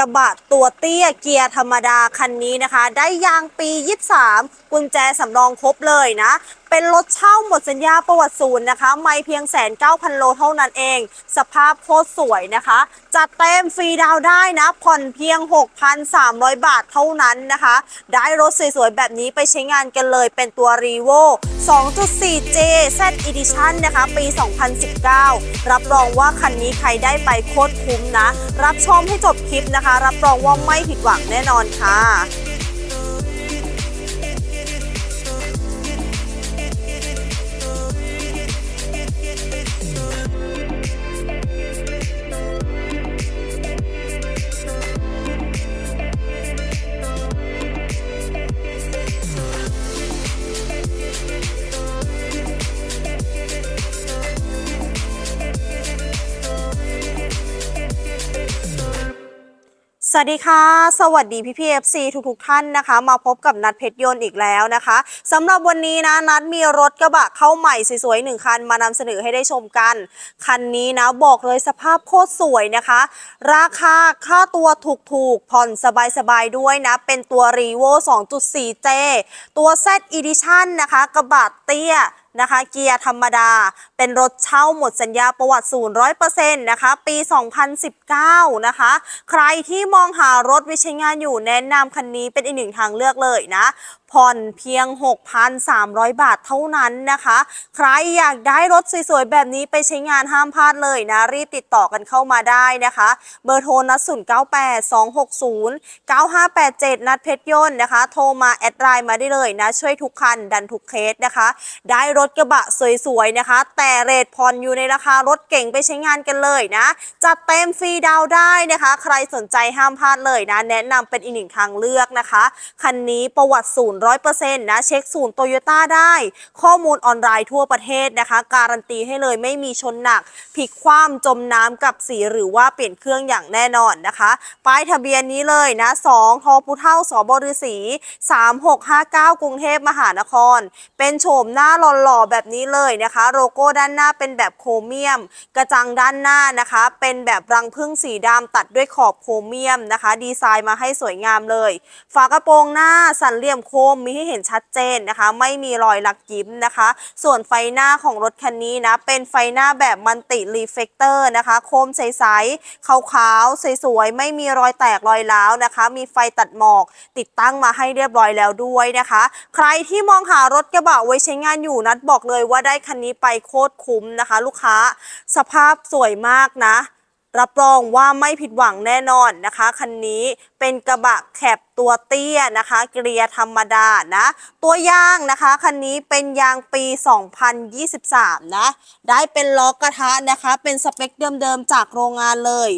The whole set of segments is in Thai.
ระบะตัวเตี้ยเกียร์ธรรมดาคันนี้นะคะ ได้ยางปี 23 กุญแจสำรองครบเลยนะ เป็นรถเช่าหมดสัญญาประวัติศูนย์นะคะ ไม่เพียงแสนเก้าพันโลเท่านั้นเอง สภาพโคตรสวยนะคะ จัดเต็มฟรีดาวได้นะ ผ่อนเพียง 6,300 บาทเท่านั้นนะคะ ได้รถสวยๆ แบบนี้ไปใช้งานกันเลยเป็นตัว r e v o 2.4J Z Edition นะคะ ปี 2019 รับรองว่าคันนี้ใครได้ไปโคตรคุ้มนะ รับชมให้จบคลิปนะคะ รับรองว่าไม่ผิดหวังแน่นอนค่ะ สวัสดีค่ะ สวัสดีพี่พีเอฟซีทุกๆท่านนะคะ มาพบกับนัดเพชรยนต์อีกแล้วนะคะสำหรับวันนี้นะนัดมีรถกระบะเข้าใหม่สวยๆหนึ่งคันมานำเสนอให้ได้ชมกัน คันนี้นะบอกเลยสภาพโคตรสวยนะคะ ราคาค่าตัวถูกๆผ่อนสบายๆด้วยนะ เป็นตัว r e v o 2.4J ตัว Z Edition นะคะ กระบะเตี้ยนะคะเกียร์ธรรมดา เป็นรถเช่าหมดสัญญาประวัติศูนย์ร้อยเปอร์เซ็นต์นะคะ ปี 2019 นะคะ ใครที่มองหารถว้ใช้งานอยู่แนะนำคันนี้เป็นอีกหนึ่งทางเลือกเลยนะ ผ่อนเพียง 6,300 บาทเท่านั้นนะคะ ใครอยากได้รถสวยๆ แบบนี้ไปใช้งานห้ามพลาดเลยนะ รีบติดต่อกันเข้ามาได้นะคะ เบอร์โทรนัด098 260 9587 นัดเพชรยนต์นะคะ โทรมาแอดไลน์มาได้เลยนะ ช่วยทุกคันดันทุกเคสนะคะ ได้รถกระบะสวยๆ นะคะ แต่เรทผ่อนอยู่ในราคารถเก่งไปใช้งานกันเลยนะ จัดเต็มฟรีดาวได้นะคะ ใครสนใจห้ามพลาดเลยนะ แนะนำเป็นอีกหนึ่งทางเลือกนะคะ คันนี้ประวัติศูนย์ร้อยเปอร์เซ็นต์นะ เช็คศูนย์โตโยต้าได้ ข้อมูลออนไลน์ทั่วประเทศนะคะ การันตีให้เลยไม่มีชนหนักพลิกคว่ำจมน้ำกับสีหรือว่าเปลี่ยนเครื่องอย่างแน่นอนนะคะป้ายทะเบียนนี้เลยนะ2ทอพุเท่าสบฤษี3659 กรุงเทพมหานคร เป็นโฉมหน้าหล่อๆแบบนี้เลยนะคะ โลโก้ด้านหน้าเป็นแบบโครเมียม กระจังด้านหน้านะคะ เป็นแบบรังพึ่งสีดำตัดด้วยขอบโครเมียมนะคะ ดีไซน์มาให้สวยงามเลย ฝากระโปรงหน้าสันเหลี่ยมโคมมีให้เห็นชัดเจนนะคะ ไม่มีรอยลักยิ้มนะคะ ส่วนไฟหน้าของรถคันนี้นะ เป็นไฟหน้าแบบมันติรีเฟกเตอร์นะคะ โคมใสๆขาวๆสวยๆไม่มีรอยแตกรอยร้าวนะคะ มีไฟตัดหมอก ติดตั้งมาให้เรียบร้อยแล้วด้วยนะคะ ใครที่มองหารถกระบะไว้ใช้งานอยู่นัดบอกเลยว่าได้คันนี้ไปโคตรคุ้มนะคะ ลูกค้าสภาพสวยมากนะ รับรองว่าไม่ผิดหวังแน่นอนนะคะคันนี้เป็นกระบะแคบตัวเตี้ยนะคะ เกียร์ธรรมดานะ ตัวยางนะคะคันนี้เป็นยางปี 2023 นะ ได้เป็นล้อกระทะนะคะ เป็นสเปคเดิมๆจากโรงงานเลย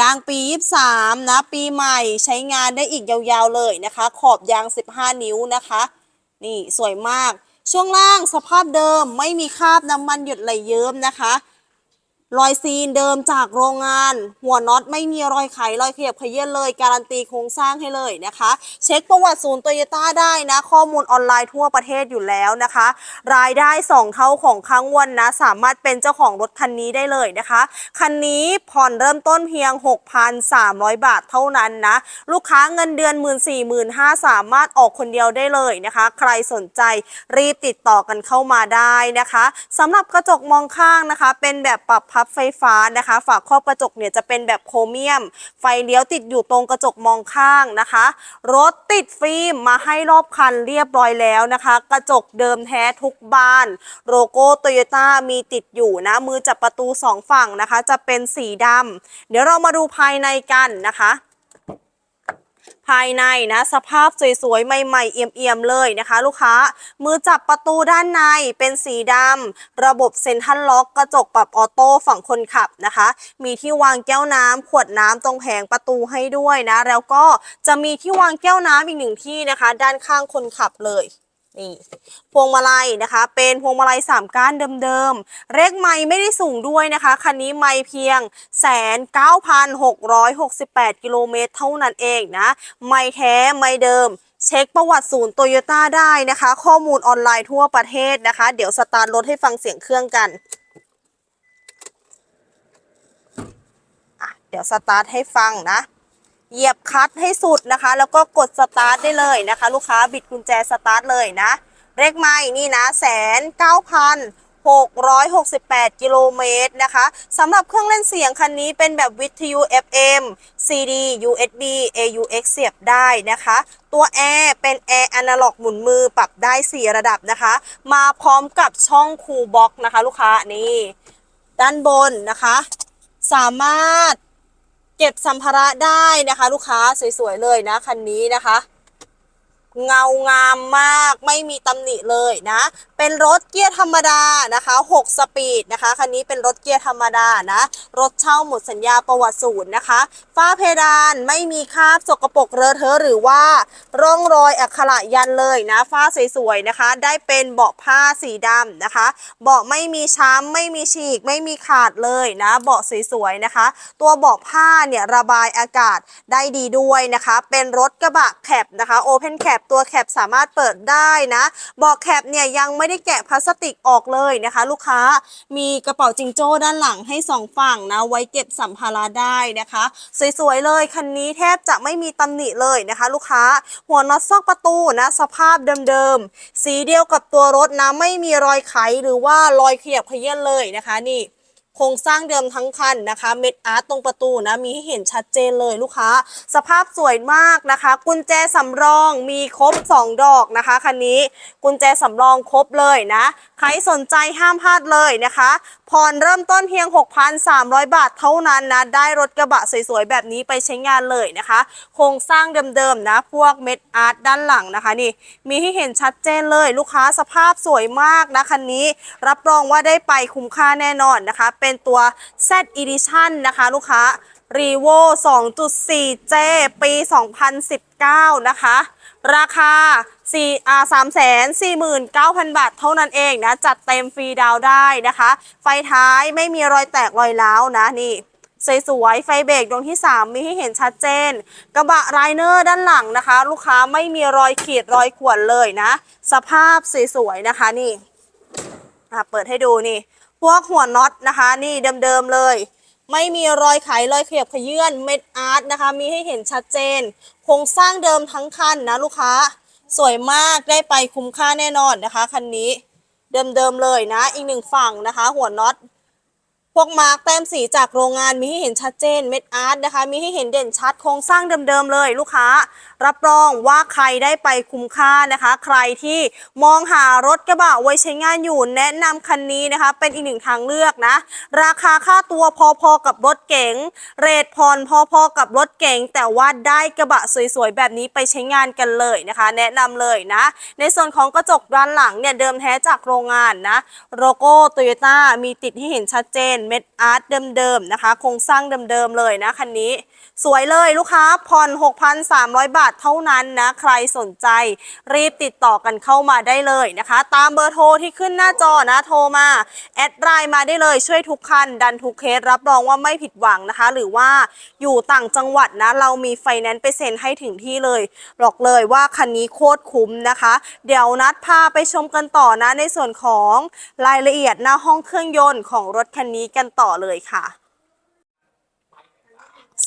ยางปี 23 นะ ปีใหม่ใช้งานได้อีกยาวๆเลยนะคะ ขอบยาง 15 นิ้วนะคะ นี่สวยมาก ช่วงล่างสภาพเดิมไม่มีคราบน้ำมันหยดไหลเยิ้มนะคะ รอยซีนเดิมจากโรงงาน หัวน็อตไม่มีรอยไขรอยขยับเขยื้อนเลย การันตีโครงสร้างให้เลยนะคะ เช็คประวัติศูนย์โตโยต้าได้นะ ข้อมูลออนไลน์ทั่วประเทศอยู่แล้วนะคะ รายได้ 2 เท่าของครั้งวันนะ สามารถเป็นเจ้าของรถคันนี้ได้เลยนะคะ คันนี้ผ่อนเริ่มต้นเพียง 6,300 บาทเท่านั้นนะ ลูกค้าเงินเดือน 1 4 0 0 0สามารถออกคนเดียวได้เลยนะคะ ใครสนใจรีบติดต่อกันเข้ามาได้นะคะสำหรับกระจกมองข้างนะคะ เป็นแบบปรับพับไฟฟ้านะคะ ฝาครอบกระจกเนี่ยจะเป็นแบบโครเมียม ไฟเลี้ยวติดอยู่ตรงกระจกมองข้างนะคะ รถติดฟิล์มมาให้รอบคันเรียบร้อยแล้วนะคะ กระจกเดิมแท้ทุกบาน โลโก้โตโยต้ามีติดอยู่นะ มือจับประตูสองฝั่งนะคะ จะเป็นสีดำเดี๋ยวเรามาดูภายในกันนะคะ ภายในนะสภาพสวยๆ ใหม่ๆ เอี่ยมๆ เลยนะคะ ลูกค้า มือจับประตูด้านในเป็นสีดำ ระบบเซ็นทรัลล็อกกระจกปรับออโต้ฝั่งคนขับนะคะ มีที่วางแก้วน้ำขวดน้ำตรงแผงประตูให้ด้วยนะ แล้วก็จะมีที่วางแก้วน้ำอีกหนึ่งที่นะคะ ด้านข้างคนขับเลย นี่พวงมาลัยนะคะ เป็นพวงมาลัย 3 ก้านเดิมๆเลขไม้ไม่ได้สูงด้วยนะคะ คันนี้ไม่เพียงแสนเก้าพันหกร้อยหกสิบแปดกิโลเมตรเท่านั้นเองนะไม่แท้ไม่เดิมเช็คประวัติศูนย์โตโยต้าได้นะคะ ข้อมูลออนไลน์ทั่วประเทศนะคะ เดี๋ยวสตาร์ทรถให้ฟังเสียงเครื่องกันเดี๋ยวสตาร์ทให้ฟังนะ เหยียบคลัตช์ให้สุดนะคะ แล้วก็กดสตาร์ทได้เลยนะคะ ลูกค้าบิดกุญแจสตาร์ทเลยนะเลขไม่นี่นะแสนเก้าพัน668 กิโลเมตรนะคะสำหรับเครื่องเล่นเสียงคันนี้เป็นแบบวิทยุ FM CD USB AUX เสียบได้นะคะ ตัวแอร์เป็นแอร์อนาล็อกหมุนมือปรับได้ 4 ระดับนะคะ มาพร้อมกับช่องคูลบ็อกนะคะ ลูกค้านี่ ด้านบนนะคะ สามารถ เก็บสัมภาระได้นะคะ ลูกค้าสวยๆเลยนะคันนี้นะคะ เงางามมากไม่มีตำหนิเลยนะ เป็นรถเกียร์ธรรมดานะคะ 6 สปีดนะคะ คันนี้เป็นรถเกียร์ธรรมดานะ รถเช่าหมดสัญญาประวัติศูนย์นะคะ ฝ้าเพดานไม่มีคราบสกปรกเลอะเทอะหรือว่าร่องรอยอักขระยันเลยนะ ฝ้าสวยๆนะคะ ได้เป็นเบาะผ้าสีดำนะคะ เบาะไม่มีช้ำไม่มีฉีก ไม่มีขาดเลยนะ เบาะสวยๆนะคะ ตัวเบาะผ้าเนี่ยระบายอากาศได้ดีด้วยนะคะ เป็นรถกระบะแคปนะคะโอเพนแคปตัวแคปสามารถเปิดได้นะ เบาะแคปเนี่ยยังไม่ได้แกะพลาสติกออกเลยนะคะ ลูกค้ามีกระเป๋าจิงโจ้ด้านหลังให้สองฝั่งนะไว้เก็บสัมภาระได้นะคะ สวยๆเลยคันนี้แทบจะไม่มีตำหนิเลยนะคะ ลูกค้าหัวน็อตซอกประตูนะสภาพเดิมๆสีเดียวกับตัวรถนะไม่มีรอยไขหรือว่ารอยเขียบเขยี้ยนเลยนะคะนี่ โครงสร้างเดิมทั้งคันนะคะ เม็ดอาร์ตตรงประตูนะ มีให้เห็นชัดเจนเลยลูกค้า สภาพสวยมากนะคะ กุญแจสำรองมีครบ 2 ดอกนะคะคันนี้กุญแจสำรองครบเลยนะ ใครสนใจห้ามพลาดเลยนะคะผ่อนเริ่มต้นเพียง 6,300 บาทเท่านั้นนะ ได้รถกระบะสวยๆ แบบนี้ไปใช้งานเลยนะคะ โครงสร้างเดิมๆนะ พวกเม็ดอาร์ตด้านหลังนะคะนี่ มีให้เห็นชัดเจนเลย ลูกค้าสภาพสวยมากนะคันนี้ รับรองว่าได้ไปคุ้มค่าแน่นอนนะคะเป็น็นตัว Z Edition นะคะ ลูกค้า r e v o 2.4J ปี 2019 นะคะ ราคา4อ่า3 4 9 0 0 0 บาทเท่านั้นเองนะ จัดเต็มฟรีดาวได้นะคะ ไฟท้ายไม่มีรอยแตกรอยร้าวนะนี่สวยๆ ไฟเบรกดวงที่ 3 มีให้เห็นชัดเจน กระบะไรเนอร์ด้านหลังนะคะ ลูกค้าไม่มีรอยขีดรอยข่วนเลยนะ สภาพสวยๆ นะคะนี่เปิดให้ดูนี่ พวกหัวน็อตนะคะ นี่เดิมๆเลย ไม่มีรอยไขรอยเขียบขยื่นเม็ดอาร์ตนะคะ มีให้เห็นชัดเจน โครงสร้างเดิมทั้งคันนะลูกค้า สวยมากได้ไปคุ้มค่าแน่นอนนะคะคันนี้ เดิมๆเลยนะ อีกหนึ่งฝั่งนะคะ หัวน็อต วกมาร์กแต้มสีจากโรงงานมีให้เห็นชัดเจนเม็ดอาร์ตนะคะ มีให้เห็นเด่นชัดโครงสร้างเดิมๆเลยลูกค้า รับรองว่าใครได้ไปคุ้มค่านะคะ ใครที่มองหารถกระบะไว้ใช้งานอยู่แนะนำคันนี้นะคะ เป็นอีกหนึ่งทางเลือกนะ ราคาค่าตัวพอๆกับรถเก๋งเรทผ่อนพอๆกับรถเก๋งแต่ว่าได้กระบะสวยๆแบบนี้ไปใช้งานกันเลยนะคะ แนะนำเลยนะ ในส่วนของกระจกด้านหลังเนี่ยเดิมแท้จากโรงงานนะโลโก้โตโยต้ามีติดให้เห็นชัดเจนเม็ดอาร์ตเดิมๆนะคะ โครงสร้างเดิมๆเลยนะคันนี้ สวยเลยลูกค้าผ่อน 6,300 บาทเท่านั้นนะ ใครสนใจ รีบติดต่อกันเข้ามาได้เลยนะคะ ตามเบอร์โทรที่ขึ้นหน้าจอนะโทรมา แอดไลน์มาได้เลยช่วยทุกคัน ดันทุกเคสรับรองว่าไม่ผิดหวังนะคะ หรือว่าอยู่ต่างจังหวัดนะ เรามีไฟแนนซ์ไปเซ็นให้ถึงที่เลยบอกเลยว่าคันนี้โคตรคุ้มนะคะ เดี๋ยวนัดพาไปชมกันต่อนะในส่วนของรายละเอียดหน้าห้องเครื่องยนต์ของรถคันนี้กันต่อเลยค่ะ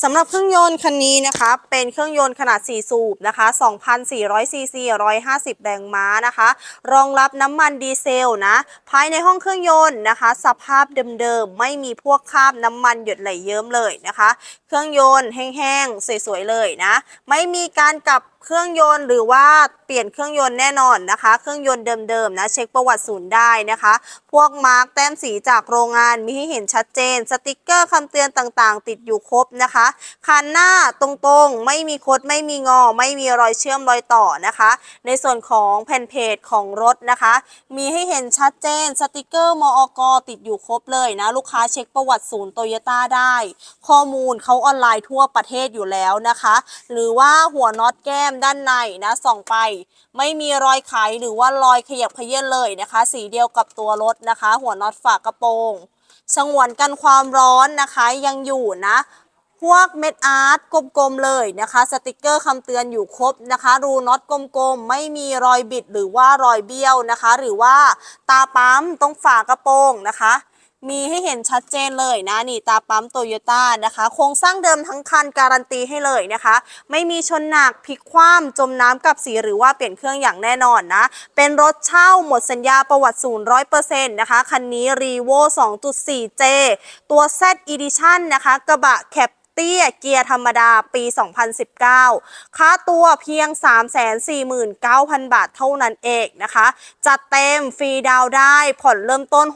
สำหรับเครื่องยนต์คันนี้นะคะ เป็นเครื่องยนต์ขนาด 4 สูบนะคะ 2,400 ซีซี 150 แรงม้านะคะ รองรับน้ำมันดีเซลนะ ภายในห้องเครื่องยนต์นะคะ สภาพเดิมๆ ไม่มีพวกคราบน้ำมันหยดไหลเยิ้มเลยนะคะ เครื่องยนต์แห้งๆ สวยๆ เลยนะ ไม่มีการกลับเครื่องยนต์หรือว่าเปลี่ยนเครื่องยนต์แน่นอนนะคะ เครื่องยนต์เดิมๆนะเช็คประวัติศูนย์ได้นะคะ พวกมาร์กแต้มสีจากโรงงานมีให้เห็นชัดเจน สติกเกอร์คำเตือนต่างๆ ติดอยู่ครบนะคะคันหน้าตรงๆ ไม่มีคดไม่มีงอ ไม่มีรอยเชื่อมรอยต่อนะคะ ในส่วนของแผ่นเพจของรถนะคะ มีให้เห็นชัดเจนสติกเกอร์มอกติดอยู่ครบเลยนะ ลูกค้าเช็คประวัติศูนย์โตโยต้าได้ ข้อมูลเขาออนไลน์ทั่วประเทศอยู่แล้วนะคะ หรือว่าหัวน็อตแก้มด้านในนะส่องไป ไม่มีรอยไขหรือว่ารอยขยับเขยื้อนเลยนะคะ สีเดียวกับตัวรถนะคะ หัวน็อตฝากระโปรงสงวนกันความร้อนนะคะยังอยู่นะพวกเม็ดอาร์ตกลมๆเลยนะคะ สติกเกอร์คำเตือนอยู่ครบนะคะ รูน็อตกลมๆ ไม่มีรอยบิดหรือว่ารอยเบี้ยวนะคะ หรือว่าตาปั๊มตรงฝากระโปรงนะคะ มีให้เห็นชัดเจนเลยนะนี่ตาปั๊มโตโยต้านะคะ โครงสร้างเดิมทั้งคันการันตีให้เลยนะคะ ไม่มีชนหนักพลิกคว่ำจมน้ำกับสีหรือว่าเปลี่ยนเครื่องอย่างแน่นอนนะ เป็นรถเช่าหมดสัญญาประวัติศูนย์ร้อยเปอร์เซ็นต์นะคะ คันนี้รีโว 2.4J ตัว Z Edition นะคะ กระบะแคป ตี้ยเกียร์ธรรมดาปี 2019 ค่าตัวเพียง 349,000 บาทเท่านั้นเองนะคะ จัดเต็มฟรีดาวได้ผ่อนเริ่มต้น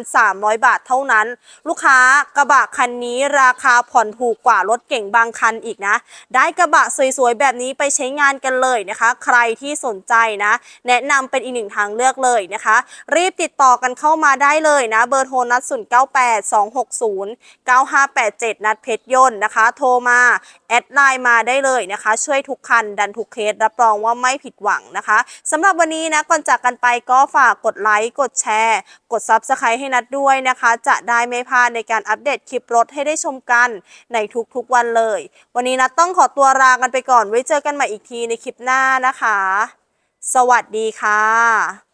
6,300 บาทเท่านั้น ลูกค้ากระบะคันนี้ราคาผ่อนถูกกว่ารถเก่งบางคันอีกนะ ได้กระบะสวยๆ แบบนี้ไปใช้งานกันเลยนะคะ ใครที่สนใจนะ แนะนำเป็นอีกหนึ่งทางเลือกเลยนะคะ รีบติดต่อกันเข้ามาได้เลยนะ เบอร์โทรนัด098 260 9587 นัดเพชรยนต์นะคะ โทรมา แอดไลน์มาได้เลยนะคะ ช่วยทุกคันดันทุกเคส รับรองว่าไม่ผิดหวังนะคะสำหรับวันนี้นะก่อนจากกันไปก็ฝากกดไลค์กดแชร์ กด Subscribe ให้นัดด้วยนะคะ จะได้ไม่พลาดในการอัปเดตคลิปรถให้ได้ชมกันในทุกๆวันเลย วันนี้นัดต้องขอตัวลากันไปก่อนไว้เจอกันใหม่อีกทีในคลิปหน้านะคะ สวัสดีค่ะ